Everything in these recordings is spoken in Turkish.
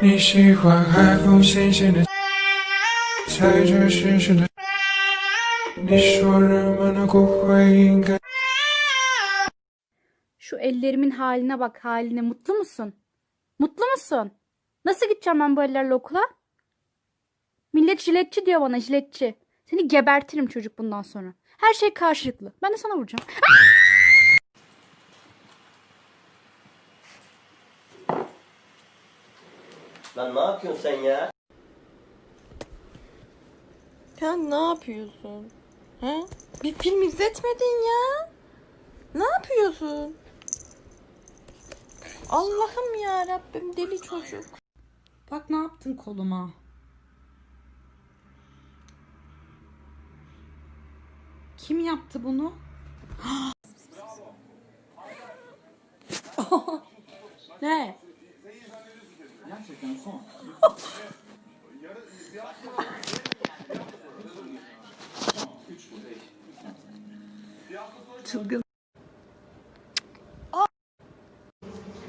你喜欢海风咸咸的，踩着湿湿的。你说人们的骨灰应该。 Şu ellerimin haline bak haline. Mutlu musun? Mutlu musun? Nasıl gideceğim ben bu ellerle okula? Millet jiletçi diyor bana jiletçi. Seni gebertirim çocuk bundan sonra. Her şey karşılıklı. Ben de sana vuracağım. Lan ne yapıyorsun sen ya? Sen ne yapıyorsun? Ha? Bir film izletmedin ya. Ne yapıyorsun? Allah'ım ya Rabbim deli çocuk. Bak ne yaptın koluma. Kim yaptı bunu? Ne?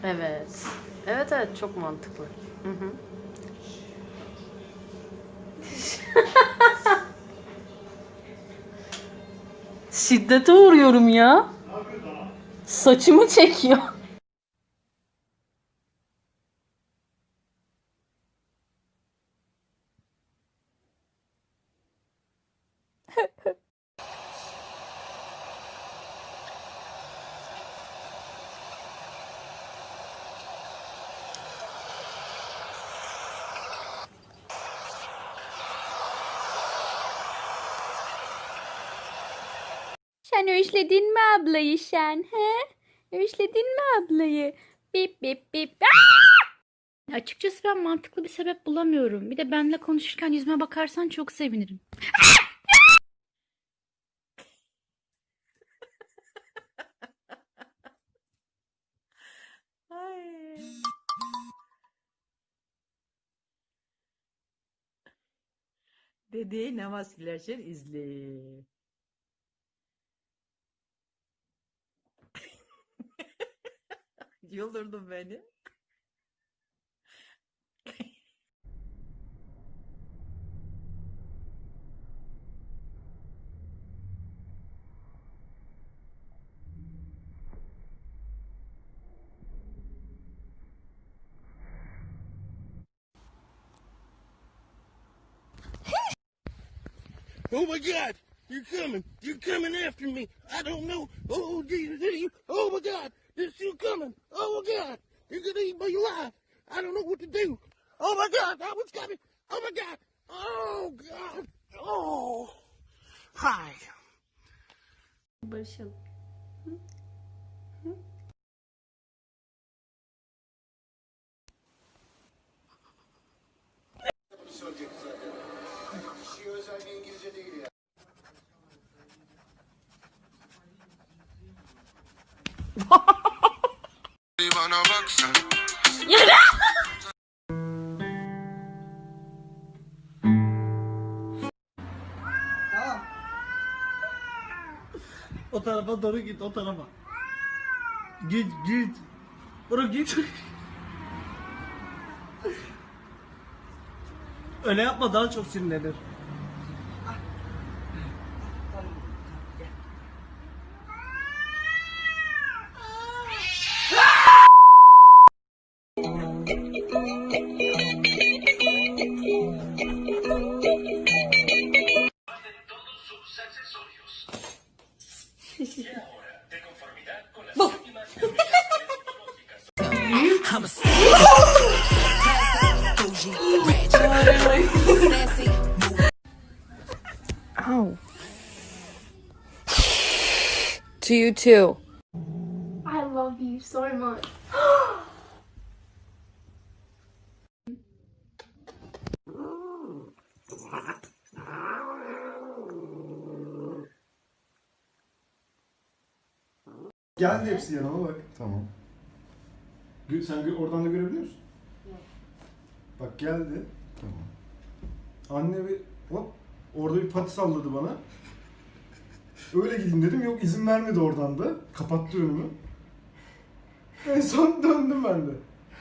Evet. Evet evet çok mantıklı. Hı hı. Şiddete uğruyorum ya. Saçımı çekiyor. Sen özledin mi ablayı sen? He? Özledin mi ablayı? Bip bip bip. Aa! Açıkçası ben mantıklı bir sebep bulamıyorum. Bir de benimle konuşurken yüzüme bakarsan çok sevinirim. Ay. Dedi namaz kılarken izle. Yoldurdun beni. Oh my God! You're coming! You're coming after me! I don't know! Oh, Jesus! Oh my God! There's you coming! Oh my God! You're gonna eat me alive! I don't know what to do! Oh my God! That one's coming! Oh my God! Oh God! Oh! Hi! Barışalım. Bana baksan. O tarafa doğru git, o tarafa. Git, git. Bırak git. Öyle yapma daha çok sinirlenir. To you too. I love you so much. Geldi hepsi yanıma bak. Tamam. Sen oradan da görebiliyor musun? Bak geldi. Tamam. Anne bir hop orada bir pati salladı bana. Öyle gideyim dedim. Yok izin vermedi oradan da. Kapattı önümü. En son döndüm ben de.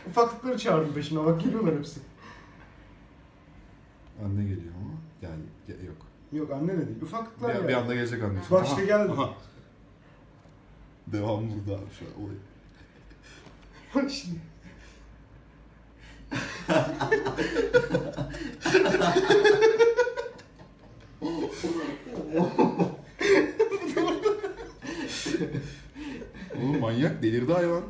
Ufaklıkları çağırdım peşine bak geliyorlar hepsi. Anne geliyor ama gel, ge- yok. Yok anne de değil. Ufaklıklar Bir, ya. bir anda gelecek anne. Bak işte geldi. Devam burada abi şu an olay. Bak şimdi. Oğlum manyak delirdi hayvan.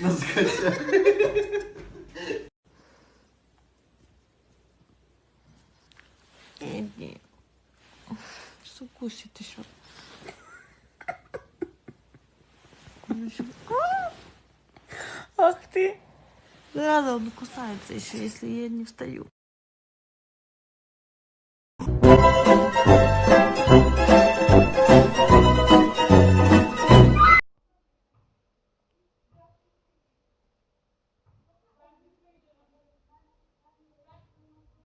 Nasıl kaçacak? Укусит еще. Ах ты! Рада он кусается еще, если я не встаю.